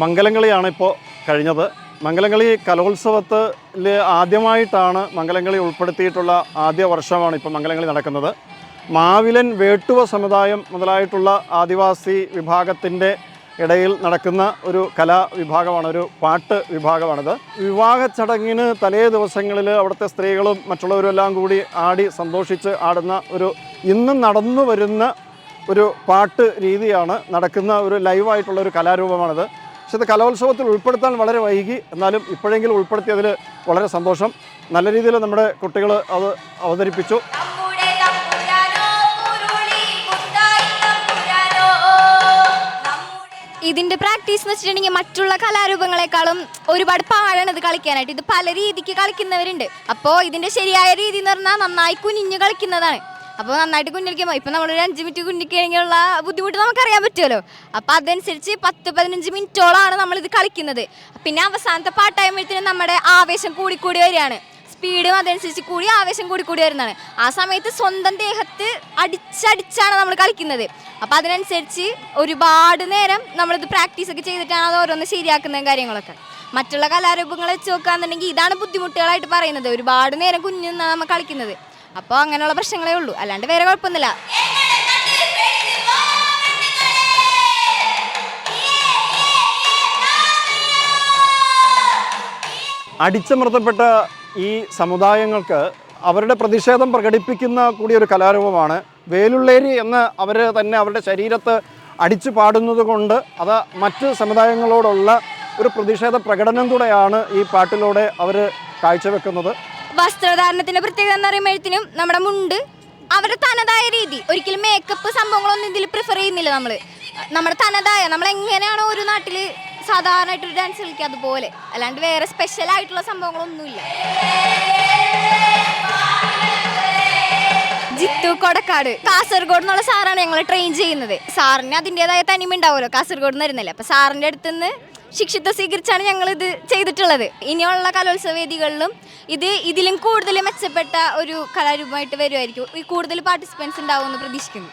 മംഗലംകളിയാണ് ഇപ്പോൾ കഴിഞ്ഞത്. മംഗലംകളി കലോത്സവത്തിൽ ആദ്യമായിട്ടാണ് മംഗലംകളി ഉൾപ്പെടുത്തിയിട്ടുള്ള ആദ്യ വർഷമാണ് ഇപ്പോൾ മംഗലംകളി നടക്കുന്നത്. മാവിലൻ വേട്ടുവ സമുദായം മുതലായിട്ടുള്ള ആദിവാസി വിഭാഗത്തിന്റെ ഇടയിൽ നടക്കുന്ന ഒരു കലാവിഭാഗമാണ് ഒരു പാട്ട് വിഭാഗമാണിത്. വിവാഹ ചടങ്ങിന് തലേ ദിവസങ്ങളിൽ അവിടുത്തെ സ്ത്രീകളും മറ്റുള്ളവരുമെല്ലാം കൂടി ആടി സന്തോഷിച്ച് ആടുന്ന ഒരു ഇന്നും നടന്നു വരുന്ന ഒരു പാട്ട് രീതിയാണ് നടക്കുന്ന ഒരു ലൈവായിട്ടുള്ള ഒരു കലാരൂപമാണിത്. പക്ഷെ ഇത് കലോത്സവത്തിൽ ഉൾപ്പെടുത്താൻ വളരെ വൈകി. എന്നാലും ഇപ്പോഴെങ്കിലും ഉൾപ്പെടുത്തിയതിൽ വളരെ സന്തോഷം. നല്ല രീതിയിൽ നമ്മുടെ കുട്ടികൾ അത് അവതരിപ്പിച്ചു. ഇതിന്റെ പ്രാക്ടീസ് എന്ന് വെച്ചിട്ടുണ്ടെങ്കിൽ മറ്റുള്ള കലാരൂപങ്ങളെക്കാളും ഒരുപാട് പാടാണ് ഇത് കളിക്കാനായിട്ട്. ഇത് പല രീതിക്ക് കളിക്കുന്നവരുണ്ട്. അപ്പോ ഇതിന്റെ ശരിയായ രീതി എന്ന് പറഞ്ഞാൽ നന്നായി കുനിഞ്ഞു കളിക്കുന്നതാണ്. അപ്പോൾ നന്നായിട്ട് കുഞ്ഞിരിക്കുമ്പോൾ ഇപ്പം നമ്മളൊരു അഞ്ച് മിനിറ്റ് കുഞ്ഞിക്കഴിഞ്ഞുള്ള ബുദ്ധിമുട്ട് നമുക്കറിയാൻ പറ്റുമല്ലോ. അപ്പോൾ അതനുസരിച്ച് പത്ത് പതിനഞ്ച് മിനിറ്റോളാണ് നമ്മളിത് കളിക്കുന്നത്. പിന്നെ അവസാനത്തെ പാട്ടാകുമ്പോഴത്തേനും നമ്മുടെ ആവേശം കൂടിക്കൂടി വരികയാണ്. സ്പീഡും അതനുസരിച്ച് കൂടി ആവേശം കൂടി കൂടി വരുന്നതാണ്. ആ സമയത്ത് സ്വന്തം ദേഹത്ത് അടിച്ചടിച്ചാണ് നമ്മൾ കളിക്കുന്നത്. അപ്പോൾ അതിനനുസരിച്ച് ഒരുപാട് നേരം നമ്മളിത് പ്രാക്ടീസൊക്കെ ചെയ്തിട്ടാണ് അത് ഓരോന്ന് ശരിയാക്കുന്ന കാര്യങ്ങളൊക്കെ. മറ്റുള്ള കലാരൂപങ്ങളെ വെച്ച് നോക്കുകയാണെന്നുണ്ടെങ്കിൽ ഇതാണ് ബുദ്ധിമുട്ടുകളായിട്ട് പറയുന്നത്. ഒരുപാട് നേരം കുഞ്ഞിന്നാണ് നമ്മൾ കളിക്കുന്നത്. അപ്പോൾ അങ്ങനെയുള്ള പ്രശ്നങ്ങളേ ഉള്ളൂ. അല്ലാണ്ട് വേറെ കുഴപ്പമൊന്നുമില്ല. അടിച്ചമർത്തപ്പെട്ട ഈ സമുദായങ്ങൾക്ക് അവരുടെ പ്രതിഷേധം പ്രകടിപ്പിക്കുന്ന കൂടി ഒരു കലാരൂപമാണ് വേലുള്ളേരി എന്ന് അവർ തന്നെ അവരുടെ ശരീരത്ത് അടിച്ചു പാടുന്നത് കൊണ്ട് അത് മറ്റ് സമുദായങ്ങളോടുള്ള ഒരു പ്രതിഷേധ പ്രകടനം കൂടെയാണ് ഈ പാട്ടിലൂടെ അവർ കാഴ്ചവെക്കുന്നത്. വസ്ത്രധാരണത്തിന്റെ പ്രത്യേകത എന്ന് പറയുമ്പോഴത്തേനും നമ്മുടെ മുണ്ട് അവരുടെ തനതായ രീതി. ഒരിക്കലും മേക്കപ്പ് സംഭവങ്ങളൊന്നും ഇതിൽ പ്രിഫർ ചെയ്യുന്നില്ല നമ്മൾ നമ്മുടെ തനതായ നമ്മൾ എങ്ങനെയാണോ ഒരു നാട്ടിൽ സാധാരണയായിട്ട് ഒരു ഡാൻസ് കളിക്കുക അതുപോലെ. അല്ലാണ്ട് വേറെ സ്പെഷ്യൽ ആയിട്ടുള്ള സംഭവങ്ങളൊന്നുമില്ല. ജിത്തു കൊടക്കാട്. കാസർഗോഡ് എന്നുള്ള സാറാണ് ഞങ്ങൾ ട്രെയിൻ ചെയ്യുന്നത്. സാറിന് അതിന്റെതായ തനിമ ഉണ്ടാവുമല്ലോ. കാസർഗോഡ് നിന്ന് വരുന്നില്ല. അപ്പം സാറിന്റെ അടുത്ത് നിന്ന് ശിക്ഷിത്വം സ്വീകരിച്ചാണ് ഞങ്ങൾ ഇത് ചെയ്തിട്ടുള്ളത്. ഇനിയുള്ള കലോത്സവ വേദികളിലും ഇത് ഇതിലും കൂടുതൽ മെച്ചപ്പെട്ട ഒരു കലാരൂപമായിട്ട് വരുമായിരിക്കും ഈ കൂടുതൽ പാർട്ടിസിപ്പൻസ് ഉണ്ടാവുമെന്ന് പ്രതീക്ഷിക്കുന്നു.